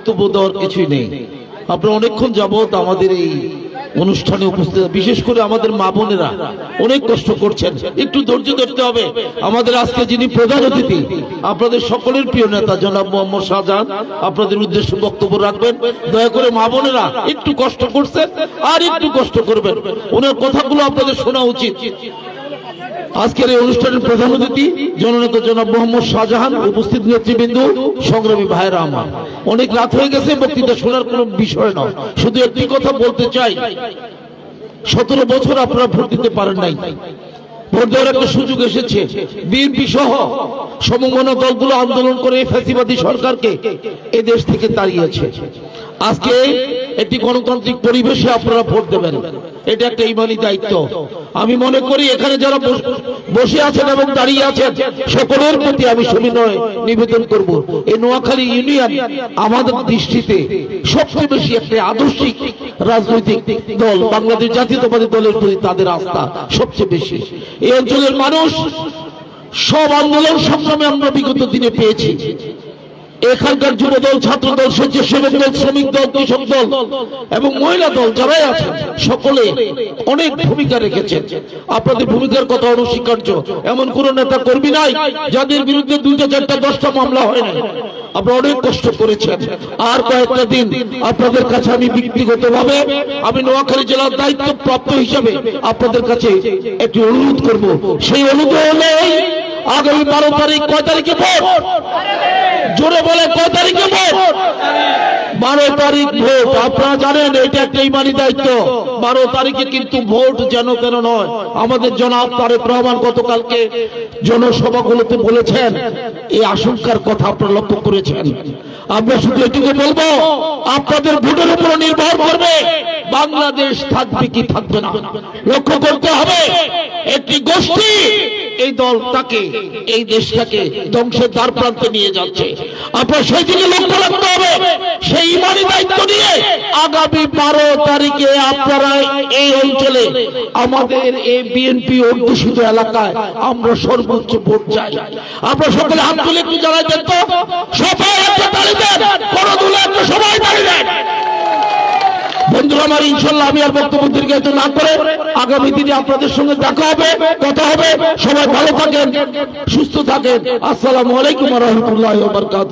বক্তব্য দেওয়ার কিছুই নেই। আপনারা অনেকক্ষণ যাবত আমাদের এই অনুষ্ঠানে উপস্থিত বিশেষ করে আমাদের মা বোনেরা অনেক কষ্ট করছেন। একটু ধৈর্য ধরতে হবে। আমাদের আজকে যিনি প্রধান অতিথি, আপনাদের সকলের প্রিয় নেতা জনাব মোহাম্মদ শাহজাহান, আপনাদের উদ্দেশ্যে বক্তব্য রাখবেন। দয়া করে মা বোনেরা একটু কষ্ট করছেন আর একটু কষ্ট করবেন। ওনার কথাগুলো আপনাদের শোনা উচিত। আজকের এই অনুষ্ঠানের প্রধান অতিথি জননেতা জনাব মোহাম্মদ শাহজাহান, উপস্থিত নেতৃবৃন্দ, সংগ্রামী ভাইরা আমার। অনেক রাত হয়ে গেছে, বক্তৃতা শোনার কোনো বিষয় নয়। শুধু একটি কথা বলতে চাই। সতেরো বছর আপনারা ভোট দিতে পারেন নাই। ভোট দেওয়ার একটা সুযোগ এসেছে। বিএনপি সহ সমমনা দলগুলো আন্দোলন করে ফ্যাসিবাদী সরকারকে এ দেশ থেকে তাড়িয়েছে। আজকে একটি গণতান্ত্রিক পরিবেশে আপনারা ভোট দেবেন। এটা একটা ইমানি দায়িত্ব। আমি মনে করি এখানে যারা বসে আছেন এবং দাঁড়িয়ে আছেন, সকলের প্রতি আমি সবিনয় নিবেদন করব। এই নোয়াখালী ইউনিয়ন আমাদের দৃষ্টিতে সবচেয়ে বেশি একটা আদর্শিক রাজনৈতিক দল, বাংলাদেশ জাতীয়তাবাদী দলের প্রতি তাদের আস্থা সবচেয়ে বেশি। এই অঞ্চলের মানুষ সব আন্দোলন সংগ্রামে আমরা বিগত দিনে পেয়েছি। এখানকার যুব দল ছাত্র দল স্বেচ্ছাসেবক দল শ্রমিক দল কৃষক দল এবং মহিলা দল যারাই আছেন সকলে অনেক ভূমিকা রেখেছেন। আপনাদের ভূমিকার কথা অনস্বীকার্য। এমন কোন নেতা কর্মী নাই, যাদের বিরুদ্ধে দুইটা, চারটা, দশটা মামলা হয় না আপনারা অনেক কষ্ট করেছেন। আর কয়েকটা দিন আপনাদের কাছে আমি ব্যক্তিগত ভাবে আমি নোয়াখালী জেলার দায়িত্ব প্রাপ্ত হিসাবে আপনাদের কাছে একটি অনুরোধ করব। সেই অনুরোধ হলেই আগামী বারো তারিখ কয় তারিখে ভোট? জোরে বলে কয় তারিখে ভোট? বারো তারিখ ভোট। আপনারা জানেন, এটা একটা ইমানি দায়িত্ব। বারো তারিখে কিন্তু ভোট যেন কেন নয়? আমাদের জনাব তারেক রহমান গতকালকে জনসভাগুলোতে বলেছেন, এই আশঙ্কার কথা আপনারা লক্ষ্য করেছেন। আমরা শুধু এটুকু বলব, আপনাদের ভোটের উপর নির্ভর করবে, বাংলাদেশ থাকবে কি থাকবে না। লক্ষ্য করতে হবে, একটি গোষ্ঠী এই দল তাকে, এই দেশটাকে ধ্বংসের দ্বার প্রান্তে নিয়ে যাচ্ছে। আপনার সেই দিকে লক্ষ্য রাখতে হবে, সেই ইমানি দায়িত্ব নিয়ে আগামী বারো তারিখে আপনারা এই অঞ্চলে আমাদের এই বিএনপি অধ্যুষিত এলাকায় আমরা সর্বোচ্চ ভোট চাই। আপনারা সকলে হাত তুলে একটু জানাইতেন তো। সবাই একটা তালি দেন, কোনো একটা সবাই তালি দেন। বন্ধুরা আমার ইনশাল্লাহ আমি আর বক্তব্য দীর্ঘায়িত না করে আগামী দিনে আপনাদের সঙ্গে দেখা হবে, কথা হবে। সবাই ভালো থাকেন, সুস্থ থাকেন। আসসালামু আলাইকুম রহমতুল্লাহ বরকাত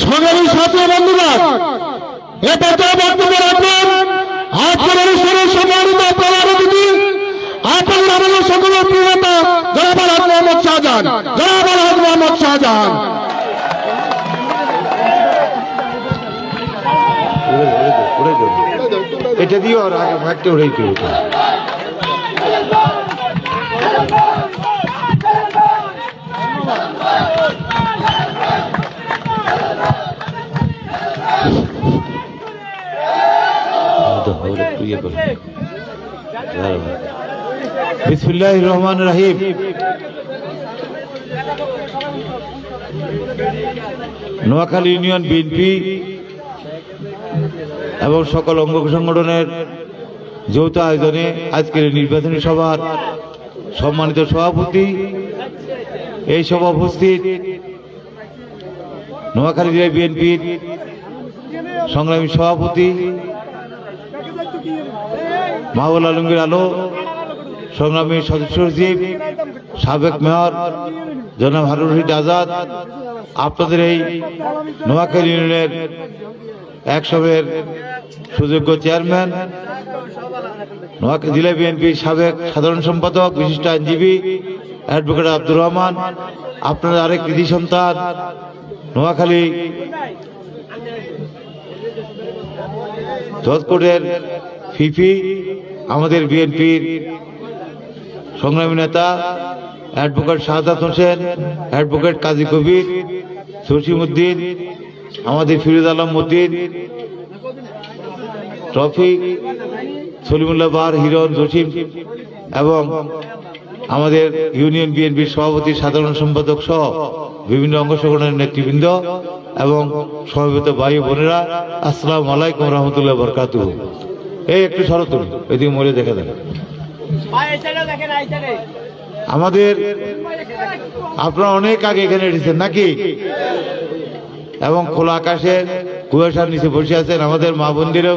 সংগ্রামী ছাত্র বন্ধুরা এবার তো বক্তব্য রাখবেন। আজকের সম্মানিত অতিথি, আপনাদের আমাদের সকলের প্রিয় নেতা, জনাব আলহাজ মোহাম্মদ শাহজাহান। জনাব আলহাজ মোহাম্মদ শাহজাহান। এটা দিও আর আগে ভাগটা উড়াই দিও বিসমুল্লাহ রহমান রাহিম। Noakhali union BNP. এবং সকল অঙ্গ সংগঠনের যৌথ আয়োজনে আজকের নির্বাচনী সভার সম্মানিত সভাপতি, এই সভা উপস্থিত নোয়াখালী জেলা বিএনপির সংগ্রামী সভাপতি মাহবুল আলমগীর আলো সংগ্রামী সদস্য সচিব, সাবেক মেয়র জনাব হারুন রশিদ আজাদ, আপনাদের এই নোয়াখালী ইউনিয়নের একসবের সুযোগ্য চেয়ারম্যান জেলা বিএনপির সাবেক সাধারণ সম্পাদক, বিশিষ্ট আইনজীবী অ্যাডভোকেট আব্দুর রহমান, আপনার আরেক কৃতি সন্তান, নোয়াখালী জজকোটের ফিফি, আমাদের বিএনপির সংগ্রামী নেতা, অ্যাডভোকেট শাহাদাত হোসেন, অ্যাডভোকেট কাজী কবির জসিমউদ্দিন আমাদের ফিরোজ আলম মতিন টফিক সলিমুল্লাহ বার হিরণ জসিম এবং আমাদের ইউনিয়ন বিএনপির সভাপতি সাধারণ সম্পাদক সহ বিভিন্ন অঙ্গ সংগঠনের নেতৃবৃন্দ এবং সমবেত ভাই বোনেরা আসসালাম আলাইকুম রহমতুল্লাহ বরকাত এই একটু শরত এদিকে মরে দেখা দেন আমাদের আপনারা অনেক আগে এখানে এসেছেন নাকি? এবং খোলা আকাশে কুয়াশার নিচে বসে আছেন আমাদের মা বোনদেরও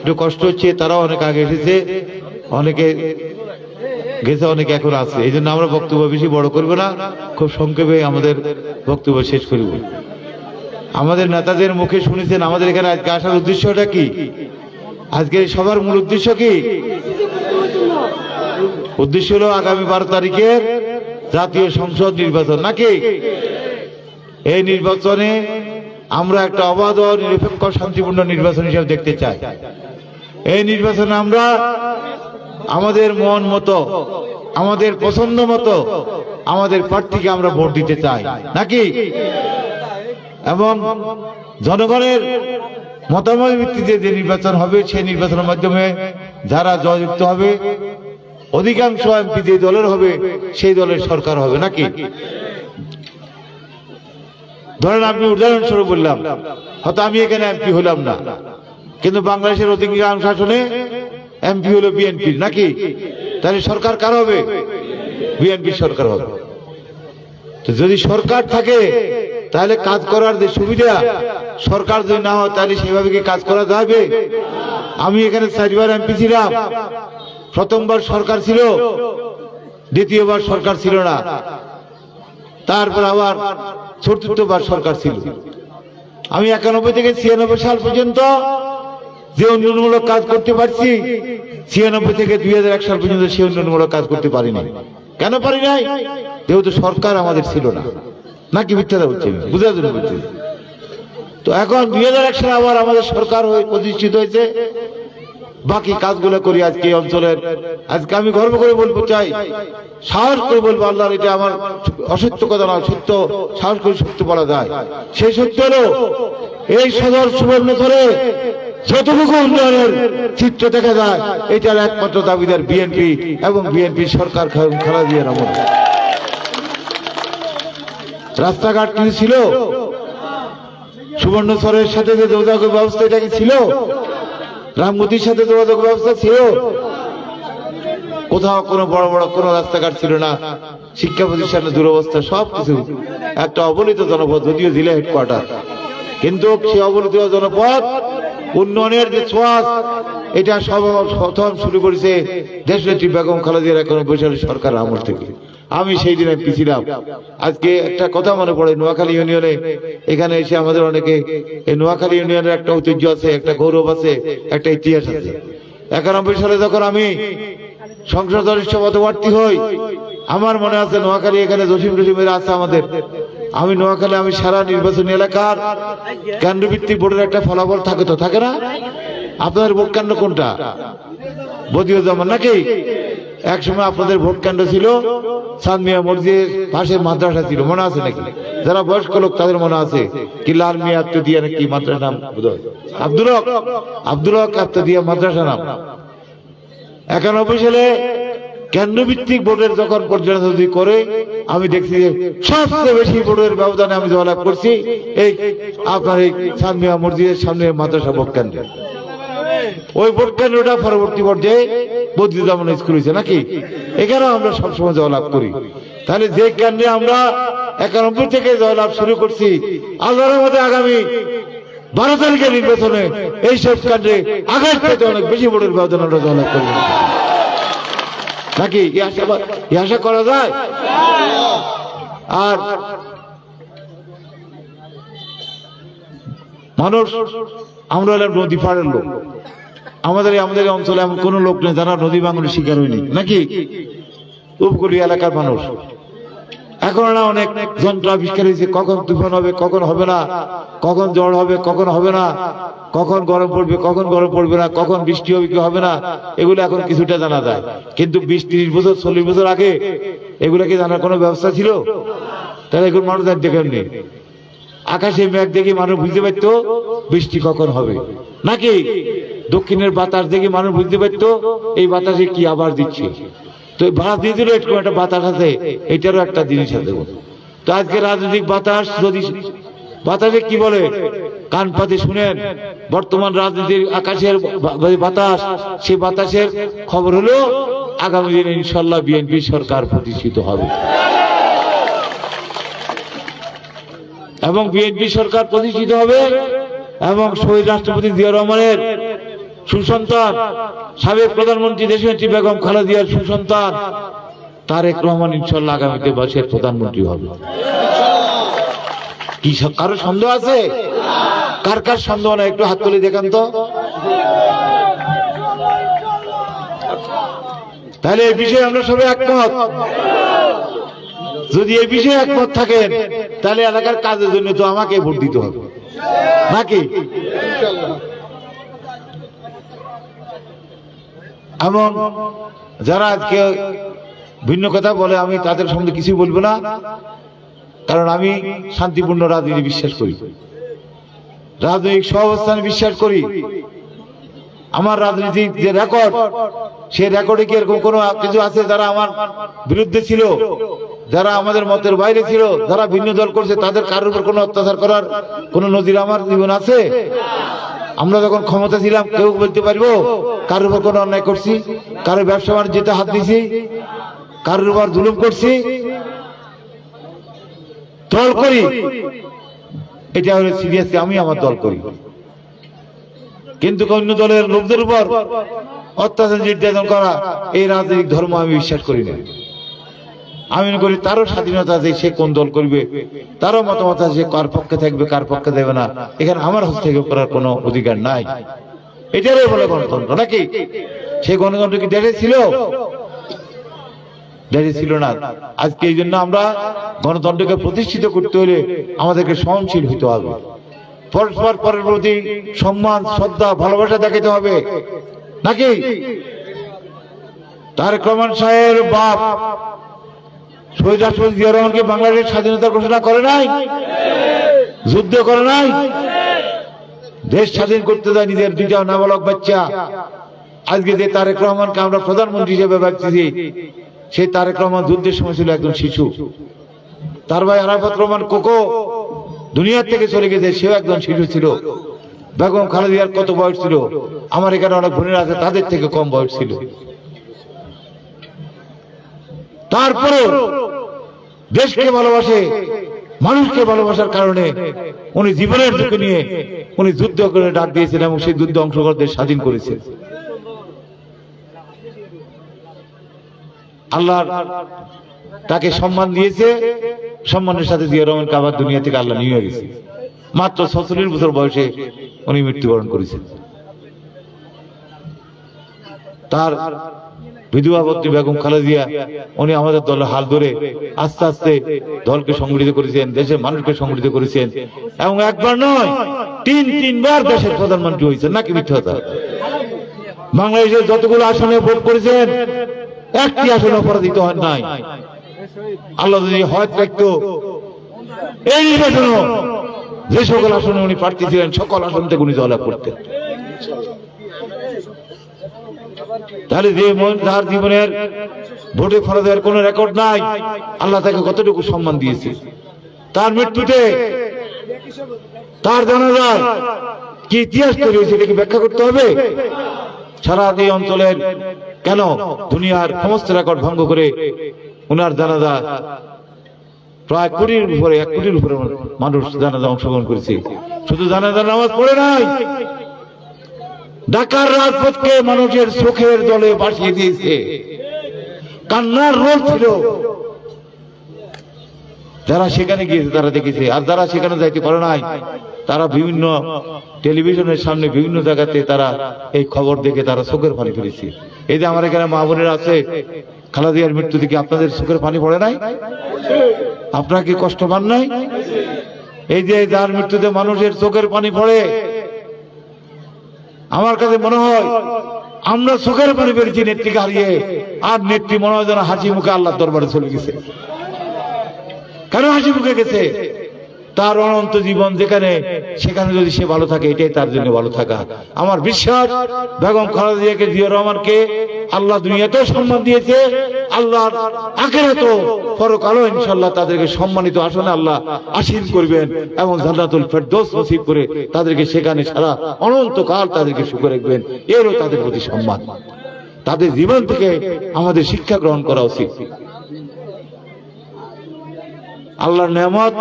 একটু কষ্ট হচ্ছে, তারাও অনেক আগে এসেছে। অনেকে গেছে, অনেকে এখন আছে। এই জন্য আমরা বক্তব্য বেশি বড় করব না, খুব সংক্ষেপে আমাদের বক্তব্য শেষ করব। আমাদের নেতাদের মুখে শুনেছেন, আমাদের এখানে আজকে আসার উদ্দেশ্যটা কি? আজকে সবার মূল উদ্দেশ্য কি? উদ্দেশ্য হলো আগামী বারো তারিখের জাতীয় সংসদ নির্বাচন, নাকি? এই নির্বাচনে আমরা একটা অবাধ নিরপেক্ষ শান্তিপূর্ণ নির্বাচন হিসেবে দেখতে চাই। এই নির্বাচনে আমরা আমাদের মন মতো, আমাদের পছন্দ মতো, আমাদের প্রার্থীকে আমরা ভোট দিতে চাই। নাকি? এবং জনগণের মতামত ভিত্তিতে যে নির্বাচন হবে, সেই নির্বাচনের মাধ্যমে যারা জয়যুক্ত হবে, অধিকাংশ এমপি যে দলের হবে, সেই দলের সরকার হবে। নাকি? ধরেন আপনি উদাহরণস্বরূপ বললাম, হয়তো আমি এখানে এমপি হলাম না, কিন্তু বাংলাদেশের অধিকাংশ শাসনে এমপি হলো বিএনপির নাকি? তাহলে সরকার কার হবে? বিএনপি সরকার হবে। তো যদি সরকার থাকে, তাহলে কাজ করার যে সুবিধা, সরকার যদি না হয়, তাহলে সেভাবে কি কাজ করা যাবে আমি এখানে চারবার এমপি ছিলাম। প্রথমবার সরকার ছিল, দ্বিতীয়বার সরকার ছিল না। তারপর আবার চতুর্থবার সরকার ছিল। আমি একানব্বই থেকে ছিয়ানব্বই সাল পর্যন্ত যে উন্নয়নমূলক কাজ করতে পারছি, ছিয়ানব্বই থেকে দুই হাজার এক সাল পর্যন্ত সে উন্নয়নমূলক কাজ করতে পারি কেন পারি নাই? যেহেতু সরকার আমাদের ছিল না। নাকি মিথ্যাটা হচ্ছে বুঝার জন্য তো এখন দুই হাজার এক সালে আবার আমাদের সরকার হয়ে প্রতিষ্ঠিত হয়েছে। বাকি কাজগুলো করি আজকে এই অঞ্চলের। আজকে আমি গর্ব করে বলব, চাই, সাহস করে বলব আল্লাহর, এটা আমার অসত্য কথা নয়, সত্য, সাহস করে সত্য বলা যায়। সেই সত্য হলো, এই সদর সুবর্ণ করে যতটুকু উন্নয়নের চিত্র দেখা যায়, এটার একমাত্র দাবিদার বিএনপি এবং বিএনপি সরকার খেলা দিয়ে নামন রাস্তাঘাট কি ছিল? সুবর্ণ সরের সাথে যে যোগাযোগ ব্যবস্থা, এটা কি ছিল? রামগতির সাথে যোগাযোগ ব্যবস্থা ছিল। কোথাও কোনো বড় বড় কোনো রাস্তাঘাট ছিল না। শিক্ষা প্রতিষ্ঠানের দুরবস্থা সব কিছু একটা অবনীত জনপদ, যদিও জেলা হেডকোয়ার্টার কিন্তু সে অবনীত জনপদ, উন্নয়নের যে ছোঁয়াচ, এটা সব প্রথম শুরু করেছে দেশনেত্রী বেগম খালেদিয়ার একানব্বই সালের সরকার আমল থেকে। আমি সেই দিন এমপি ছিলাম আজকে একটা কথা মনে পড়ে নোয়াখালী ইউনিয়নে। এখানে এসে আমাদের অনেকে, এই নোয়াখালী ইউনিয়নের একটা ঐতিহ্য আছে, একটা গৌরব আছে, একটা ইতিহাস আছে। একানব্বই সালে যখন আমি সংসদ সদস্য পদপ্রার্থী হই, আমার মনে আছে নোয়াখালী এখানে জসিম রসিমের আছে আমাদের। আমি নোয়াখালী, আমি সারা নির্বাচনী এলাকার কেন্দ্রভিত্তিক বোর্ডের একটা ফলাফল থাকে তো, থাকে না? আপনাদের ভোট কেন্দ্র কোনটা? বদিও জামান নাকি? এক সময় আপনাদের ভোট কেন্দ্র ছিল সানমিয়া মসজিদের পাশে মাদ্রাসা ছিল, মনে আছে নাকি? যারা বয়স্ক লোক, তাদের মনে আছে কি লাল মিয়া আত্মদিয়া নাকি মাদ্রাসা নাম? আব্দুল হক আব্দুল হক আত্মদিয়া মাদ্রাসা নাম। একানব্বই সালে কেন্দ্রভিত্তিক ভোটের যখন পর্যালোচনা যদি করে, আমি দেখছি যে সবচেয়ে বেশি ভোটের ব্যবধানে আমি জয়লাভ করছি এই আপনার এই সানমিয়া মসজিদের সামনে মাদ্রাসা ভোট কেন্দ্রে। ওই ভোট কেন্দ্রটা পরবর্তী পর্যায়ে বদলিদামন স্কুল হয়েছে নাকি? এখানেও আমরা সবসময় জয়লাভ করি। তাহলে যে কেন্দ্রে আমরা একানব্বই থেকে জয়লাভ শুরু করছি, আল্লাহর মধ্যে আগামী বারো তারিখের নির্বাচনে এই সব কেন্দ্রে আঘাত পেতে অনেক বেশি ভোটের ব্যবধান আমরা জয়লাভ করব। নাকি? এই আশা করা যায়? আর মানুষ, আমরা হলাম নদী পাড়ের লোক। আমাদের আমাদের অঞ্চলে এমন কোন লোক নেই, যারা নদী ভাঙনের শিকার হয়নি। নাকি? উপকূলীয় এলাকার মানুষ। এখন না অনেক যন্ত্র আবিষ্কার হয়েছে, কখন তুফান হবে, কখন হবে না, কখন ঝড় হবে, কখন হবে না, কখন গরম পড়বে, কখন গরম পড়বে না, কখন বৃষ্টি হবে কি হবে না, এগুলো এখন কিছুটা জানা যায়। কিন্তু বিশ, ত্রিশ বছর, চল্লিশ বছর আগে এগুলো কি জানার কোনো ব্যবস্থা ছিল? তাহলে এখন মানুষ আর দেখেন নেই আকাশে মেঘ দেখে মানুষ বুঝতে পারতো বৃষ্টি কখন হবে। নাকি দক্ষিণের বাতাস দেখে মানুষ বুঝতে পারতো এই বাতাসে কি আবার দিচ্ছে? তো ভাড়া দিয়ে দিল একটু একটা বাতাস আছে, এটারও একটা জিনিস আছে তো আজকে রাজনৈতিক বাতাস যদি বাতাসে কি বলে? কান পাতে শুনেন, বর্তমান রাজনীতির আকাশের বাতাস, সেই বাতাসের খবর হলো আগামী দিনে ইনশাল্লাহ বিএনপি সরকার প্রতিষ্ঠিত হবে। এবং বিএনপি সরকার প্রতিষ্ঠিত হবে এবং শহীদ রাষ্ট্রপতি জিয়া রহমানের সুসন্তান, সাবেক প্রধানমন্ত্রী দেশনেত্রী বেগম খালেদিয়ার সুসন্তান তারেক রহমান ইনশাল্লাহ আগামীতে দেশের প্রধানমন্ত্রী হবে। কি কারও সন্দেহ আছে? কার কার সন্দেহ না একটু হাত তুলে দেখান তো। তাহলে এই বিষয়ে আমরা সবাই একমত। যদি এই বিষয়ে একমত থাকেন তাহলে এলাকার কাজের জন্য তো আমাকে ভোট দিতে হবে। নাকি? এবং যারা আজকে ভিন্ন কথা বলে, আমি তাদের সঙ্গে কিছু বলব না, কারণ আমি শান্তিপূর্ণ রাজনীতি বিশ্বাস করি। রাজনৈতিক সহাবস্থানে বিশ্বাস করি। আমার রাজনীতির যে রেকর্ড সেই রেকর্ডে কি এরকম কোনো কিছু আছে যারা আমার বিরুদ্ধে ছিল? যারা আমাদের মতের বাইরে ছিল, যারা ভিন্ন দল করছে, তাদের কারোর উপর কোনো অত্যাচার করার কোনো নজির আমার জীবন আছে? আমরা যখন ক্ষমতা ছিলাম, কেউ বলতে পারব কারোর উপর কোনো অন্যায় করছি? কারোর ব্যবসা বাণিজ্যতে হাত দিছি? কারোর উপর জুলুম করছি? দল করি। এটা হলো সিরিয়াসলি আমি আমার দল করি। কিন্তু অন্য দলের লোকদের উপর অত্যাচার নির্যাতন করা, এই রাজনৈতিক ধর্ম আমি বিশ্বাস করি না। আমি মনে করি, তারও স্বাধীনতা আছে, সে কোন দল করবে? তারও মতামত আছে কার পক্ষে থাকবে, কার পক্ষে দেবে না। এখানে আমার হস্তক্ষেপ করার কোনো অধিকার নাই। এটারই বলে গণতন্ত্র, নাকি? সেই গণতন্ত্র কি দেশে ছিল? ছিল না। আজকে এই জন্য আমরা গণতন্ত্রকে প্রতিষ্ঠিত করতে হলে আমাদেরকে সহনশীল হতে হবে। পরস্পর পরের প্রতি সম্মান, শ্রদ্ধা, ভালোবাসা দেখাতে হবে। নাকি? তার রহমান সাহেবের বাপ শহীদ রাষ্ট্রপতি জিয়া রহমানকে বাংলাদেশের স্বাধীনতা ঘোষণা করে নাই? যুদ্ধ করে নাই? দেশ স্বাধীন করতে দেয় নিজের দুইটা নাবালক বাচ্চা। আজকে যে তারেক রহমানকে আমরা প্রধানমন্ত্রী হিসেবে ভাবতেছি, সেই তারেক রহমান যুদ্ধের সময় ছিল একজন শিশু। তার ভাই আরাফাত রহমান কোকো দুনিয়ার থেকে চলে গেছে, সেও একজন শিশু ছিল। বেগম খালেদিয়ার কত বয়স ছিল? আমার এখানে অনেক বোনেরা আছে, তাদের থেকে কম বয়স ছিল। তারপরে দেশকে ভালোবাসে, মানুষকে ভালোবাসার কারণে উনি জীবনের ঝুঁকি নিয়ে উনি যুদ্ধ করে ডাক দিয়েছেন এবং সেই যুদ্ধে অংশগ্রহণদের স্বাধীন করেছেন। আল্লাহ তাকে সম্মান দিয়েছে, সম্মানের সাথে জিয়া রহমানকে আবার দুনিয়া থেকে আল্লাহ নিয়ে গেছে। মাত্র ছচল্লিশ বছর বয়সে উনি মৃত্যুবরণ করেছেন। তার বিধবাবতী বেগম খালেদিয়া, উনি আমাদের দলের হাল ধরে আস্তে আস্তে দলকে সংগঠিত করেছেন, দেশের মানুষকে সংগঠিত করেছেন। এবং একবার নয়, তিন, তিনবার দেশের প্রধানমন্ত্রী হয়েছেন। নাকি মিথ্যতা বাংলাদেশের যতগুলো আসনে ভোট করেছেন, একটি আসনে অপরাধিত হন নাই। আল্লাহ যদি হয়ত রাখতো, এই নির্বাচনও যে সকল আসনে উনি প্রার্থী ছিলেন, সকল আসন থেকে উনি জয়লাভ করতেন। তাহলে যে যার জীবনের ভোটে ফলাদের কোন রেকর্ড নাই, আল্লাহ তাকে কতটুকু সম্মান দিয়েছে? তার মৃত্যুতে তার জানা যায় কি ইতিহাস তৈরি হয়েছে এটাকে ব্যাখ্যা করতে হবে? সারা এই অঞ্চলের কেন দুনিয়ার সমস্ত রেকর্ড ভঙ্গ করে উনার জানাজা প্রায় কোটির উপরে, এক কোটির উপরে মানুষ জানাজা অংশগ্রহণ করেছে। শুধু জানাজা নামাজ পড়ে নাই ঢাকার রাজপথকে মানুষের চোখের দলে বাসিয়ে দিয়েছে। কান্নার রোল ছিল। যারা সেখানে গিয়েছে, তারা দেখেছে। আর যারা সেখানে যাইতে পারে নাই, তারা বিভিন্ন টেলিভিশনের সামনে বিভিন্ন জায়গাতে তারা এই খবর দেখে তারা চোখের পানি ফেলেছে। এই যে আমার এখানে মা বোনের আছে, খালাদিয়ার মৃত্যু থেকে আপনাদের চোখের পানি পড়ে নাই? আপনারা কি কষ্ট পান নাই? এই যে যার মৃত্যুতে মানুষের চোখের পানি পড়ে আমার কাছে মনে হয়, আমরা চোখের পানি পেরেছি নেত্রীকে হারিয়ে আর নেত্রী মনে হয় যেন হাসি মুখে আল্লাহ দরবারে চলে গেছে। কেন হাসি মুখে গেছে? তার অনন্ত জীবন যেখানে, সেখানে যদি সে ভালো থাকে, এটাই তার জন্য ভালো থাকা। আমার বিশ্বাস, বেগম খালেদিয়াকে জিয়া রহমানকে আল্লাহ দুনিয়াতেও সম্মান দিয়েছে আল্লাহ আখেরাতো পরকালও ইনশাল্লাহ তাদেরকে সম্মানিত আসনে আল্লাহ আসীন করবেন এবং জান্নাতুল ফেরদৌস নসিব করে তাদেরকে সেখানে সারা অনন্তকাল তাদেরকে সুখে রাখবেন। এরও তাদের প্রতি সম্মান। তাদের জীবন থেকে আমাদের শিক্ষা গ্রহণ করা উচিত। আল্লাহর নেয়ামত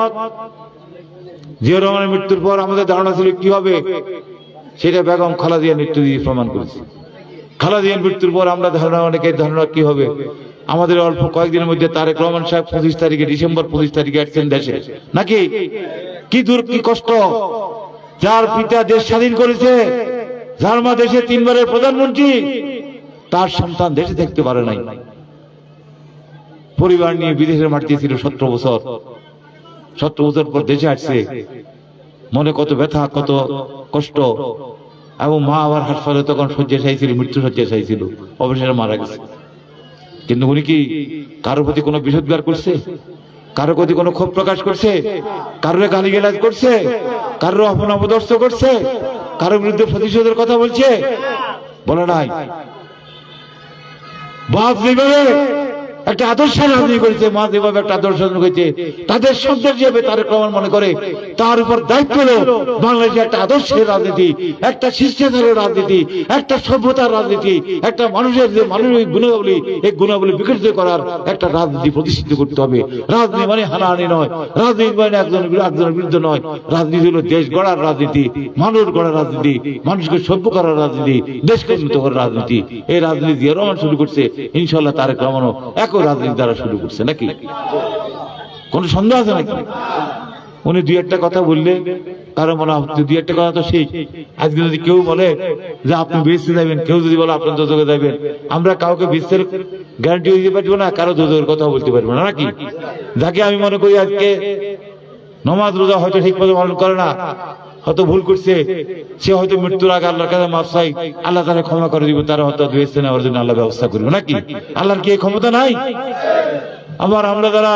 জিয়া মৃত্যুর পর আমাদের ধারণা ছিল কি হবে? সেটা বেগম খালাদিয়া মৃত্যু দিয়ে প্রমাণ করেছে। খালাদিয়ার মৃত্যুর পর আমরা ধারণা অনেকের ধারণা কি হবে? আমাদের অল্প কয়েকদিনের মধ্যে তারেক রহমান সাহেব পঁচিশ তারিখে, ডিসেম্বর পঁচিশ তারিখে আসছেন দেশে। নাকি? কি দূর, কি কষ্ট? যার পিতা দেশ স্বাধীন করেছে, যার মা দেশে তিনবারের প্রধানমন্ত্রী, তার সন্তান দেশে থাকতে পারে নাই। পরিবার নিয়ে বিদেশের মাটিতে ছিল সতেরো বছর। সতেরো বছর পর দেশে আসছে। মনে কত ব্যথা, কত কষ্ট। এবং মা আবার হাসপাতালে তখন শয্যাশায়ী ছিল মৃত্যু শয্যাশায়ী চাইছিল। অবশেষে মারা গেছে। কিন্তু উনি কি কারোর প্রতি কোনো বিষোদ্গার করছে? কারোর প্রতি কোনো ক্ষোভ প্রকাশ করছে? কারোর গালি গালাজ করছে? কারোর অপনবদর্শ করছে? কারোর বিরুদ্ধে প্রতিশোধের কথা বলছে? বলে নাই। বাদ যেভাবে একটা আদর্শ রাজনীতি করেছে, মা যেভাবে একটা আদর্শ করেছে, তাদের সন্তান হিসেবে তারেক রহমান মনে করে তার উপর দায়িত্ব হলো বাংলাদেশে একটা আদর্শের রাজনীতি, একটা শিষ্টাচারের রাজনীতি, একটা সভ্যতার রাজনীতি, একটা মানুষের যে মানবিক গুণাবলী, এই গুণাবলী বিকশিত করার একটা রাজনীতি প্রতিষ্ঠিত করতে হবে। রাজনীতি মানে হানাহানি নয়, রাজনীতি মানে বিরুদ্ধে একজনের বিরুদ্ধে নয়। রাজনীতি হলো দেশ গড়ার রাজনীতি, মানুষ গড়ার রাজনীতি, মানুষকে সভ্য করার রাজনীতি, দেশকে উন্নত করার রাজনীতি। এই রাজনীতি জিয়া রহমান শুরু করছে ইনশাল্লাহ তারেক রহমানও একই রাজনীতি দ্বারা শুরু করছে, নাকি? কোন সন্দেহ আছে নাকি? উনি দুই একটা কথা বললে কারও মনে হয় দুই একটা কথা তো সেই। আজকে যদি কেউ বলে যে আপনি বেঁচতে যাবেন কেউ যদি বলে আপনার দোজকে যাবেন আমরা কাউকে বিশ্বের গ্যারান্টি দিতে পারব না, কারও দোজকের কথা বলতে পারব না, নাকি? যাকে আমি মনে করি আজকে নমাজ রোজা হয়তো ঠিক মতো পালন করে না, হয়তো ভুল করছে, সে হয়তো মৃত্যুর আগে আল্লাহর কাছে মাফ চাই, আল্লাহ তারা ক্ষমা করে দিব, তারা হয়তো দুয়েছে নেওয়ার জন্য আল্লাহ ব্যবস্থা করবে, নাকি? আল্লাহর কি ক্ষমতা নাই? আবার আমরা যারা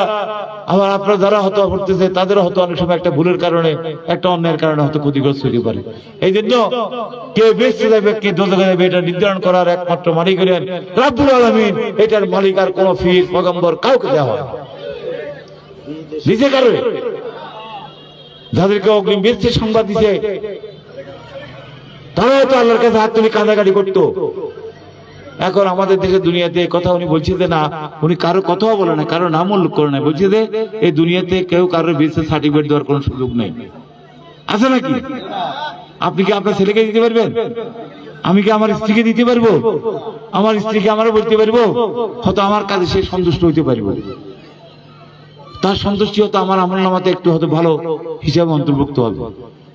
আবার আপনারা যারা হতো করতেছে, তাদের হয়তো অনেক সময় একটা ভুলের কারণে, একটা অন্যায়ের কারণে হয়তো ক্ষতিগ্রস্ত হতে পারে। এই জন্য কে বেঁচতে যাবে কে দোজকে যাবে এটা নির্ধারণ করার একমাত্র মালিক হলেন রাব্বুল আলমিন। এটার মালিক আর কোন ফির পগম্বর কাউকে দেওয়া হয় নিজে কারণে যাদেরকে অগ্রিম বেঁচতে সংবাদ দিছে, তারাও তো আল্লাহর কাছে হাত তুলে কাঁদাকাটি করতো। এখন আমাদের দেশের দুনিয়াতে কথা উনি বলছে যে না, উনি কারও কথাও বলে না, কারও নাম উল্লেখ করে না। বলছে যে এই দুনিয়াতে কেউ কারোর বিশেষ সার্টিফিকেট দেওয়ার কোনো সুযোগ নেই। আছে নাকি? আপনি কি আপনার ছেলেকে দিতে পারবেন? আমি কি আমার স্ত্রীকে দিতে পারব? আমার স্ত্রীকে আমারও বলতে পারব? হয়তো আমার কাজে সে সন্তুষ্ট হইতে পারব। তার সন্তুষ্টি হতো আমার আমল নামাতে একটু হয়তো ভালো হিসাবে অন্তর্ভুক্ত হবে।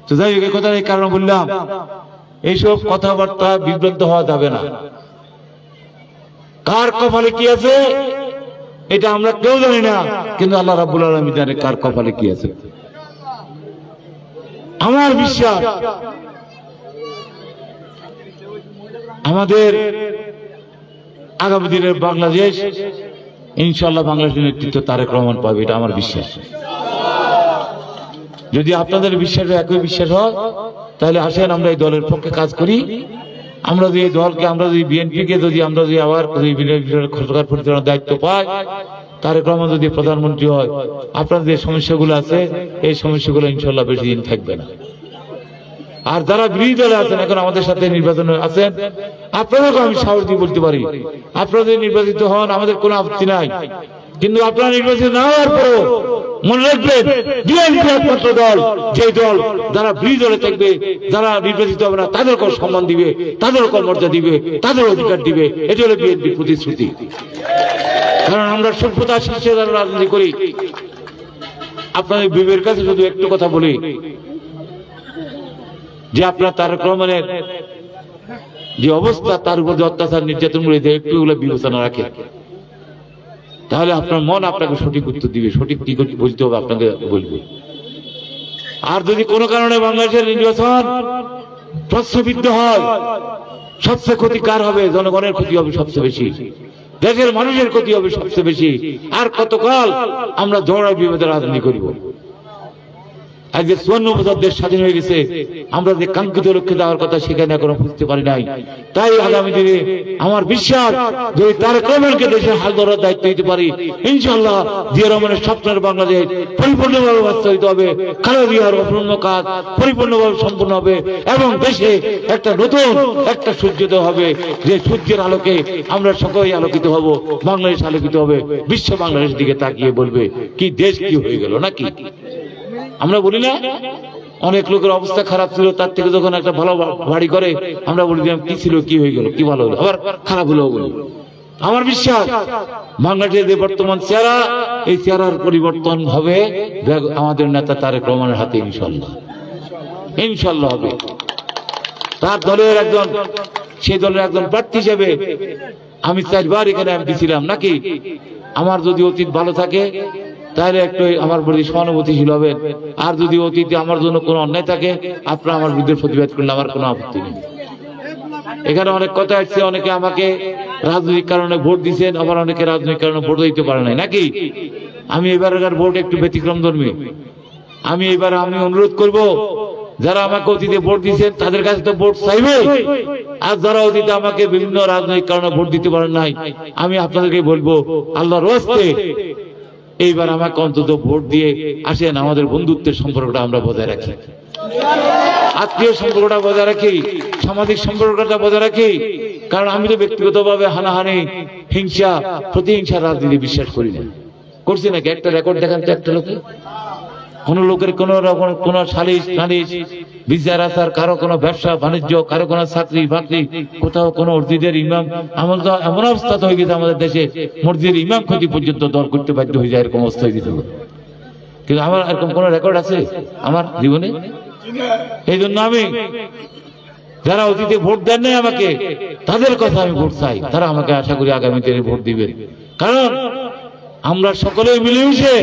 তো যাই হোক কথা এই কারণে বললাম, এইসব কথাবার্তা বিভ্রান্ত হওয়া যাবে না। কার কপালে কি আছে? এটা আমরা কেউ জানি না, কিন্তু আল্লাহ রাবুল আলমী জানে কার কপালে কি আছে। আমার বিশ্বাস, আমাদের আগামী দিনের বাংলাদেশ ইনশাল্লাহ বাংলাদেশের নেতৃত্ব তারেক রহমান পাবে, এটা আমার বিশ্বাস। যদি আপনাদের বিশ্বাস একই বিশ্বাস হয়, তাহলে আসেন আমরা এই দলের পক্ষে কাজ করি। আমরা যদি দলকে, আমরা যদি বিএনপিকে যদি, আমরা যদি আবার সরকার পরিচালনার দায়িত্ব পাই তারেক রহমান যদি প্রধানমন্ত্রী হয়, আপনাদের যে সমস্যাগুলো আছে, এই সমস্যাগুলো ইনশাল্লাহ বেশি দিন থাকবে না। আর যারা বিরোধী দলে আছেন, এখন আমাদের সাথে নির্বাচনে আছেন আপনাদেরকে আমি সাহস দিয়ে বলতে পারি, আপনারা যদি নির্বাচিত হন, আমাদের কোনো আপত্তি নাই। কিন্তু আপনারা নির্বাচিত না হওয়ার পরও মনে রাখবেন বিএনপি একমাত্র দল যে দল যারা বিরোধী দলে থাকবে, যারা নির্বাচিত হবে না, তাদেরকেও সম্মান দিবে, তাদেরকেও মর্যাদা দিবে, তাদের অধিকার দিবে। এটি হলো বিএনপির প্রতিশ্রুতি। কারণ আমরা সভ্যতা শীর্ষে যারা রাজনীতি করি। আপনাদের বিবের কাছে শুধু একটু কথা বলি। যে আপনার তারেক রহমানের যে অবস্থা, তার উপর যে অত্যাচার নির্যাতন দেয় একটু বিবেচনা রাখে। তাহলে আপনার মন আপনাকে সঠিক উত্তর দিবে। সঠিক কি বলতে হবে আপনাকে বলবে। আর যদি কোনো কারণে বাংলাদেশের নির্বাচন প্রশ্নবিদ্ধ হয়, সবচেয়ে ক্ষতি কার হবে জনগণের ক্ষতি হবে সবচেয়ে বেশি। দেশের মানুষের ক্ষতি হবে সবচেয়ে বেশি। আর কতকাল আমরা জড়া বিভেদের রাজনীতি করব? আজকে চুয়ান্ন বছর দেশ স্বাধীন হয়ে গেছে। আমরা যে কাঙ্ক্ষিত লক্ষ্যে যাওয়ার কথা সেখানে এখনও বুঝতে পারি নাই। তাই আগামী দিনে আমার বিশ্বাস, যদি তার ক্রমেরকে দেশের হাল ধরার দায়িত্ব দিতে পারি ইনশাল্লাহ জিয়া রহমানের স্বপ্নের বাংলাদেশ পরিপূর্ণভাবে বাস্তবিত হবে, খালেদা জিয়ার অপূর্ণ কাজ পরিপূর্ণভাবে সম্পূর্ণ হবে, এবং দেশে একটা নতুন, একটা সূর্যোদয় হবে, যে সূর্যের আলোকে আমরা সকলেই আলোকিত হব, বাংলাদেশ আলোকিত হবে, বিশ্ব বাংলাদেশ দিকে তাকিয়ে বলবে, কি দেশ কি হয়ে গেল নাকি? আমরা বলি না, অনেক লোকের অবস্থা খারাপ ছিল, তার থেকে যখন একটা ভালো বাড়ি করে, আমরা বলি দিলাম কি ছিল, কি হয়ে গেল, কি ভালো হলো? আবার খারাপ হলো বলি। আমার বিশ্বাস, বাংলাদেশের যে বর্তমান চেহারা, এই চেহারার পরিবর্তন হবে আমাদের নেতা তারেক রহমানের হাতে ইনশাল্লাহ ইনশাল্লাহ হবে। তার দলের একজন, সেই দলের একজন প্রার্থী হিসেবে আমি চারবার এখানে এমপি ছিলাম, নাকি? আমার যদি অতীত ভালো থাকে তাহলে একটু আমার প্রতি সহানুভূতিশীল হবেন। আর যদি অতীতে আমার জন্য কোনো অন্যায় থাকে, আপনারা আমার বিরুদ্ধে প্রতিবাদ করলে আমার কোনো আপত্তি নেই। এখানে অনেক কথা আসছে অনেকে আমাকে রাজনৈতিক কারণে ভোট দিচ্ছেন আবার অনেকে রাজনৈতিক কারণে ভোট দিতে পারে নাই। নাকি? আমি এবারকার ভোট একটু ব্যতিক্রম ধর্মী। আমি এবার আমি অনুরোধ করব, যারা আমাকে অতীতে ভোট দিচ্ছেন তাদের কাছে তো ভোট চাইবে আর যারা অতীতে আমাকে বিভিন্ন রাজনৈতিক কারণে ভোট দিতে পারেন নাই, আমি আপনাদেরকে বলব, আল্লাহর রস্তে এইবার আমাকে অন্তত ভোট দিয়ে আসেন, আমাদের বন্ধুত্বের সম্পর্কটা আমরা বজায় রাখি। আত্মীয় সম্পর্কটা বজায় রাখি, সামাজিক সম্পর্কটা বজায় রাখি। কারণ আমি তো ব্যক্তিগত ভাবে হানাহানি, হিংসা প্রতিহিংসা রাজনীতি বিশ্বাস করি না। করছি নাকি? একটা রেকর্ড দেখান তো একটা লোকে। কোন লোকের কোন রকম কোন সালিশ নালিশ বিচার আচার কারও কোনো ব্যবসা, বাণিজ্য, কারও কোনো চাকরি, বাকরি, কোথাও কোনো মসজিদের ইমাম, এমন তো এমন অবস্থা তো হয়ে গেছে আমাদের দেশে, মসজিদের ইমাম ক্ষতি পর্যন্ত দর করতে বাধ্য হয়ে যায় এরকম অবস্থা হয়ে গেছিল কিন্তু আমার এরকম কোন রেকর্ড আছে আমার জীবনে? এই জন্য আমি, যারা অতীতে ভোট দেন নাই আমাকে, তাদের কথা আমি ভোট চাই, তারা আমাকে আশা করি আগামী দিনে ভোট দিবেন। কারণ আমরা সকলেই মিলেমিশে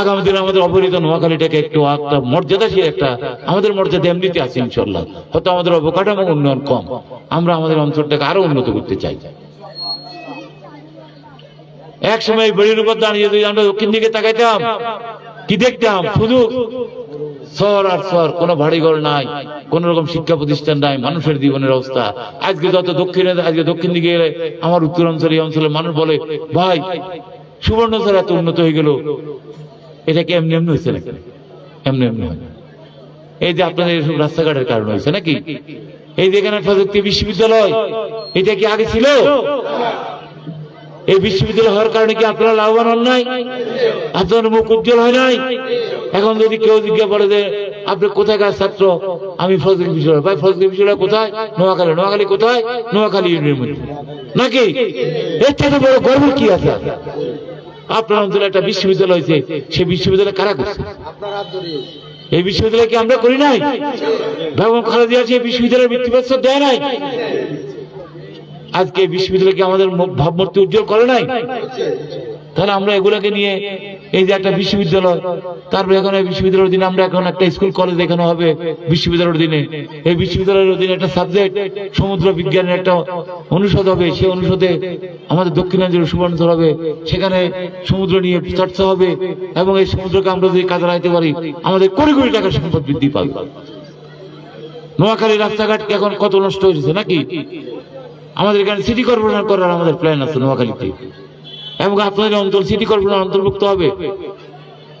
আগামী দিনে আমাদের অপরিত নোয়াখালীটাকে একটু একটা মর্যাদাশীল একটা, আমাদের মর্যাদা এমনিতে আছে ইনশাল্লাহ হয়তো আমাদের অবকাঠামো উন্নয়ন কম। আমরা আমাদের অঞ্চলটাকে আরও উন্নত করতে চাই। এক সময় বেড়ির উপর দাঁড়িয়ে যদি আমরা দক্ষিণ দিকে তাকাইতাম। কি দেখতাম? শুধু শহর আর শহর, কোনো বাড়িঘর নাই, কোন রকম শিক্ষা প্রতিষ্ঠান নাই, মানুষের জীবনের অবস্থা। আজকে যত দক্ষিণে, আজকে দক্ষিণ দিকে গেলে আমার উত্তর অঞ্চলে এই অঞ্চলে মানুষ বলে, ভাই, সুবর্ণ স্যার এত উন্নত হয়ে গেল। এটা কি এমনি এমনি হয়েছে নাকি? এমনি এমনি হয়। এই যে আপনাদের এসব রাস্তাঘাটের কারণ হয়েছে নাকি? এই যে এখানে প্রযুক্তি বিশ্ববিদ্যালয়, এটা কি আগে ছিল? এই বিশ্ববিদ্যালয় হওয়ার কারণে কি আপনারা লাভবান হন নাই? আপনার মুখ উজ্জ্বল হয় নাই? এখন যদি কেউ জিজ্ঞাসা করে যে, আপনি কোথায় কোথাকার ছাত্র? আমি ফজল বিশ্ববিদ্যালয়। ভাই, ফজল বিশ্ববিদ্যালয় কোথায়? নোয়াখালী। নোয়াখালী কোথায়? নোয়াখালী ইউনিয়নের মধ্যে নাকি? এর থেকে বড় গর্ব কি আছে? আপনার অঞ্চলে একটা বিশ্ববিদ্যালয় হয়েছে, সেই বিশ্ববিদ্যালয় কারা করছে? এই বিশ্ববিদ্যালয় কি আমরা করি নাই? বেগম খালেদা জিয়া সেই বিশ্ববিদ্যালয়ের ভিত্তিপ্রস্তর দেয় নাই? আজকে বিশ্ববিদ্যালয় কি আমাদের ভাবমূর্তি উজ্জ্বল করে নাই? তাহলে আমরা এগুলোকে নিয়ে এই যে একটা বিশ্ববিদ্যালয়, তারপরে এখন এই বিশ্ববিদ্যালয়ের দিনে আমরা এখন একটা স্কুল, কলেজ এখানে হবে বিশ্ববিদ্যালয়ের অধীনে এই বিশ্ববিদ্যালয়ের অধীনে একটা সাবজেক্ট সমুদ্র বিজ্ঞানের একটা অনুষদ হবে সেই অনুষদে আমাদের দক্ষিণাঞ্চলের সুবর্ণচর হবে, সেখানে সমুদ্র নিয়ে চর্চা হবে, এবং এই সমুদ্রকে আমরা যদি কাজে লাগাতে পারি, আমাদের কোটি কোটি টাকার সম্পদ বৃদ্ধি পাবে। নোয়াখালী রাস্তাঘাট এখন কত নষ্ট হয়েছে নাকি? আমাদের এখানে সিটি কর্পোরেশন করার আমাদের প্ল্যান আছে নোয়াখালীতে। এবং আপনাদের অঞ্চল সিটি কর্পোরেশন অন্তর্ভুক্ত হবে।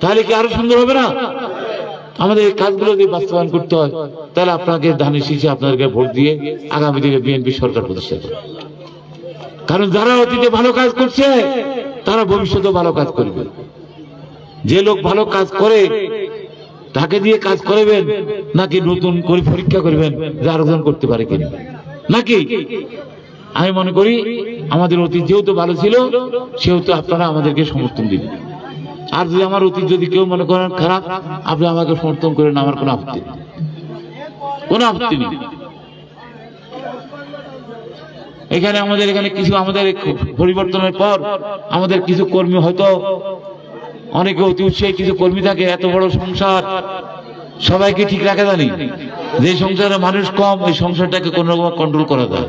তাহলে কি আরও সুন্দর হবে না? আমাদের এই কাজগুলো যদি বাস্তবায়ন করতে হয়, তাহলে আপনাকে ধানের শীষে আপনাদেরকে ভোট দিয়ে আগামী দিনে বিএনপি সরকার প্রতিষ্ঠা করবে। কারণ যারা অতীতে ভালো কাজ করছে, তারা ভবিষ্যতেও ভালো কাজ করবে। যে লোক ভালো কাজ করে, তাকে দিয়ে কাজ করাবেন, নাকি নতুন করে পরীক্ষা করবেন যে আরেকজন করতে পারে কিনা? নাকি? আমি মনে করি আমাদের অতীত যেহেতু ভালো ছিল, সেহেতু আপনারা আমাদেরকে সমর্থন দিবেন। আর যদি আমার অতীত যদি কেউ মনে করেন খারাপ, আপনি আমাকে সমর্থন করেন, আমার কোনো আপত্তি কোনো আপত্তি নেই। এখানে আমাদের, এখানে কিছু আমাদের পরিবর্তনের পর আমাদের কিছু কর্মী হয়তো, অনেকে অতি উৎসাহী কিছু কর্মী থাকে, এত বড় সংসার, সবাইকে ঠিক রাখা জানি। যে সংসারে মানুষ কম ওই সংসারটাকে কোন রকম কন্ট্রোল করা যায়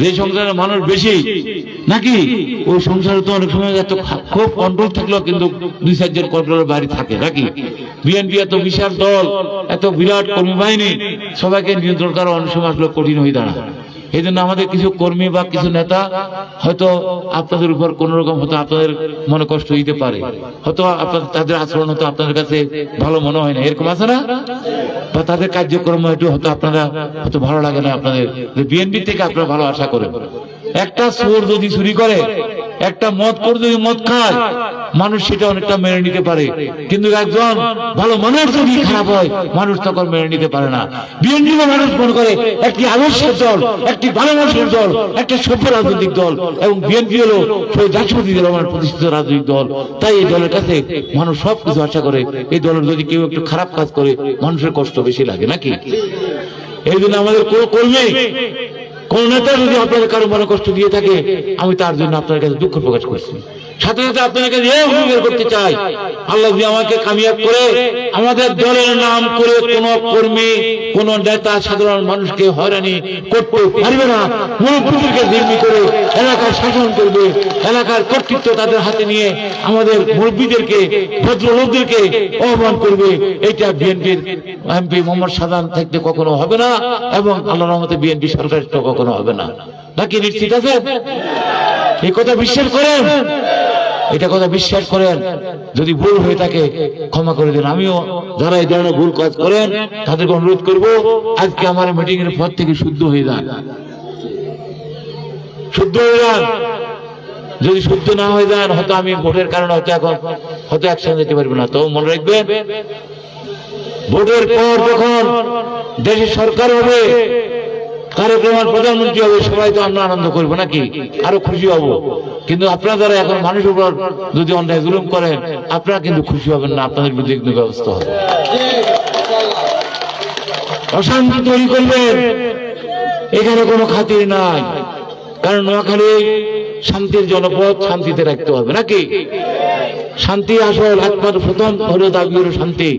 যে সংসারে মানুষ বেশি, নাকি? ওই সংসারে তো অনেক সময় এত খুব কন্ট্রোল থাকল, কিন্তু দুই চারজন কন্ট্রোলের বাইরে থাকে, নাকি? বিএনপি এত বিশাল দল, এত বিরাট কর্মী বাহিনী সবাইকে নিয়ন্ত্রণ করা অনেক সময় আসলে কঠিন হয়ে দাঁড়ায়। এই জন্য আমাদের কিছু কর্মী বা কিছু নেতা হয়তো আপনাদের উপর কোন রকম হয়তো আপনাদের মনে কষ্ট দিতে পারে। হয়তো তাদের আচরণ হয়তো আপনাদের কাছে ভালো মনে হয় না। এরকম আছে না? বা তাদের কার্যক্রম একটু হয়তো আপনারা হয়তো ভালো লাগে না আপনাদের। বিএনপি থেকে আপনারা ভালো আশা করেন। একটা চোর যদি চুরি করে একটা মদ করে যদি মদ খায়, মানুষ সেটা অনেকটা মেনে নিতে পারে। কিন্তু একজন ভালো মানুষ যদি খারাপ হয়, মানুষ তখন মেনে নিতে পারে না। বিএনপি মানুষ মনে করে একটি আদর্শের দল, একটি ভালো মানুষের দল, একটা সভ্য রাজনৈতিক দল, এবং বিএনপি হলো শহীদ রাষ্ট্রপতি রহমান প্রতিষ্ঠিত রাজনৈতিক দল। তাই এই দলের কাছে মানুষ সব কিছু আশা করে, এই দলের যদি কেউ একটু খারাপ কাজ করে, মানুষের কষ্ট বেশি লাগে, নাকি? এই জন্য আমাদের কোনো কর্মী কোন নেতা যদি আপনাদের কারও মনে কষ্ট দিয়ে থাকে, আমি তার জন্য আপনার কাছে দুঃখ প্রকাশ করছি। সাথে সাথে আপনার কাছে করতে চাই। আল্লাহ আমাকে কামিয়াব করে, আমাদের দলের নাম করে কোন কর্মী, কোন নেতা, সাধারণ মানুষকে হয়রানি করতে পারবে না। মুরব্বীদেরকে জিম্মি করে এলাকার শাসন করবে, এলাকার কর্তৃত্ব তাদের হাতে নিয়ে আমাদের মুরব্বীদেরকে, ভদ্রলোকদেরকে অপমান করবে। এটা বিএনপির এমপি মোহাম্মদ সাদান থাকতে কখনো হবে না এবং আল্লাহ রহমতে বিএনপি সরকার কখনো হবে না। নাকি নিশ্চিত আছে এই কথা বিশ্বাস করেন? এটা কথা বিশ্বাস করেন। যদি ভুল হয়ে থাকে, ক্ষমা করে দেন। আমিও যারা এই ধরনের ভুল কাজ করেন, তাদেরকে অনুরোধ করব, আজকে আমার মিটিং এর পর থেকে শুদ্ধ হয়ে যান। শুদ্ধ হয়ে যান। যদি শুদ্ধ না হয়ে যান, হয়তো আমি ভোটের কারণে হয়তো এখন, হয়তো একসঙ্গে যেতে পারব না। তো মনে রাখবেন, ভোটের পর যখন দেশের সরকার হবে কার্যক্রমের প্রধানমন্ত্রী হবে, সবাই তো আমরা আনন্দ করব নাকি? আরও খুশি হব। কিন্তু আপনারা যারা এখন মানুষের উপর যদি অন্যায় জুলুম করেন, আপনারা কিন্তু খুশি হবেন না, আপনাদের বিরুদ্ধে ব্যবস্থা হবে। অশান্তি তৈরি করবেন, এখানে কোনো খাতির নাই। কারণ নোয়াখালী শান্তির জনপদ, শান্তিতে রাখতে হবে নাকি? শান্তি আসল, একমাত্র প্রথম হলো দাবি শান্তি।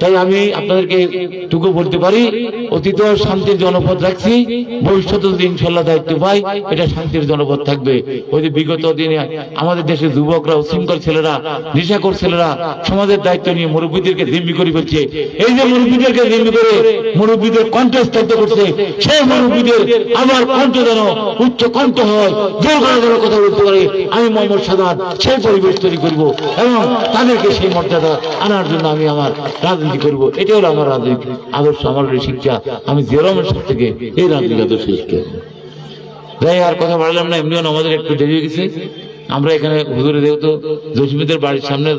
তাই আমি আপনাদেরকে টুকু বলতে পারি অতীত শান্তির জনপদ রাখছি ভবিষ্যতে যদি ইনশাল্লাহ দায়িত্ব পাই, এটা শান্তির জনপদ থাকবে। ওই যে বিগত দিনে আমাদের দেশের যুবকরা, উশৃঙ্খল ছেলেরা নেশাকর ছেলেরা সমাজের দায়িত্ব নিয়ে মুরব্বীদেরকে জিম্মি করে ফেলছে। এই যে মুরব্বীদেরকে জিম্মি করে মুরব্বীদের কণ্ঠ স্তব্ধ করছে, সেই মুরব্বীদের আমার কণ্ঠ যেন উচ্চ কণ্ঠ হয়, জোর করে যেন কথা বলতে পারে, আমি মোহাম্মদ সাদাত সেই পরিবেশ তৈরি করব এবং তাদেরকে সেই মর্যাদা আনার জন্য আমি আমার রাজনীতি করব। এটা হলো আমার রাজনীতি, আদর্শ, আমার শিক্ষা। আমি জেরমের সব থেকে এই রাজনীতি আদর্শ শিক্ষা যাই আর কথা বাড়লাম না, এমনিও আমাদের একটু দেরি হয়ে গেছে। আমরা এখানে হুজুরে যেহেতু জসিমিদের বাড়ির সামনে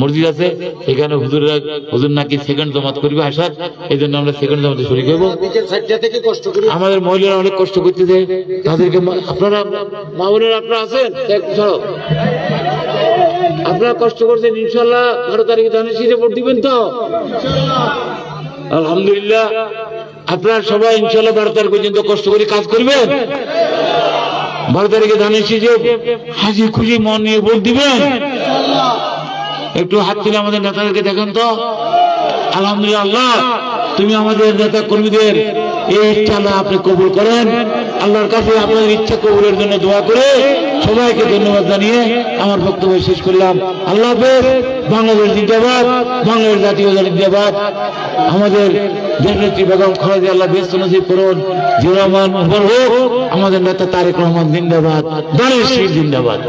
মসজিদ আছে, এখানে হুজুরেরা হুজুর নাকি সেকেন্ড জমাত করবে আসার এই জন্য আমরা সেকেন্ড জমাতে শরীর করব আমাদের মহিলারা অনেক কষ্ট করতেছে। তাদেরকে আপনারা মা বোনেরা আপনারা আছেন? আপনারা কষ্ট করছেন, ইনশাল্লাহ বারো তারিখে ধানের শীতে ভোট দিবেন তো? আলহামদুলিল্লাহ। আপনারা সবাই ইনশাল্লাহ বারো তারিখ পর্যন্ত কষ্ট করে কাজ করবেন। বারো তারিখে ধানের যে হাসি খুশি মন নিয়ে ভোট দিবেন। একটু হাত তুলে আমাদের নেতাদেরকে দেখেন তো। আলহামদুলিল্লাহ। তুমি আমাদের নেতা কর্মীদের এই ইচ্ছা আল্লাহ আপনি কবুল করেন। আল্লাহর কাছে আপনাদের ইচ্ছা কবুলের জন্য দোয়া করে সবাইকে ধন্যবাদ জানিয়ে আমার বক্তব্য শেষ করলাম। আল্লাহ বাংলাদেশ জিন্দাবাদ। বাংলাদেশ জাতীয় দল জিন্দাবাদ। আমাদের দেশনেত্রী বেগম খালেদা আল্লাহ ব্যস্ত নসিব করুন। জিয়া রহমান হোক। আমাদের নেতা তারেক রহমান জিন্দাবাদ। দলের শ্রী জিন্দাবাদ।